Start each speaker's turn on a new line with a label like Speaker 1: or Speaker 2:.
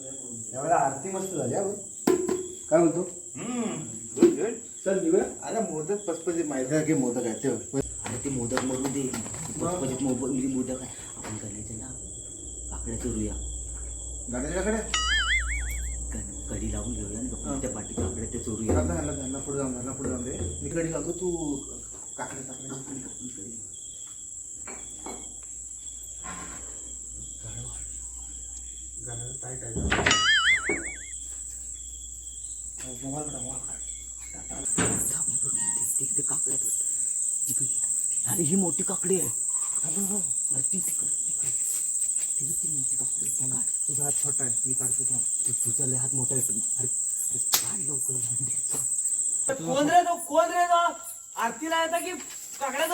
Speaker 1: यावेळेला आरती मस्त झाली हा. काय म्हणतो? चल निघूया.
Speaker 2: अरे मोदक पचपची माहिती की मोदक आहे ते.
Speaker 3: अरे ते मोदक मरून दे. पचपचीत मोदक म्हणजे मोदक आहे. आपण करायचं ना काकड्या चोरूया.
Speaker 2: गाड्याच्याकडे
Speaker 3: कण- कढी लावून घेऊया आणि लोकांच्या पाठी काकड्या ते चोरूया.
Speaker 2: पुढे जाऊन पुढे जाऊन दे. मी कडी लावतो तू काकडे काकडे
Speaker 3: ही बघ. अरे ही मोठी काकडी आहे. ती तिकड तिकड. ती बघ, ती मोठी काकडी.
Speaker 2: तुझा हात छोटा आहे मी काढतो
Speaker 3: तुझा लय हात मोठा आहे. अरे अरे काढ लवकर
Speaker 4: कोण रे तो? कोण रे तो? आरतीला येता की काकड्या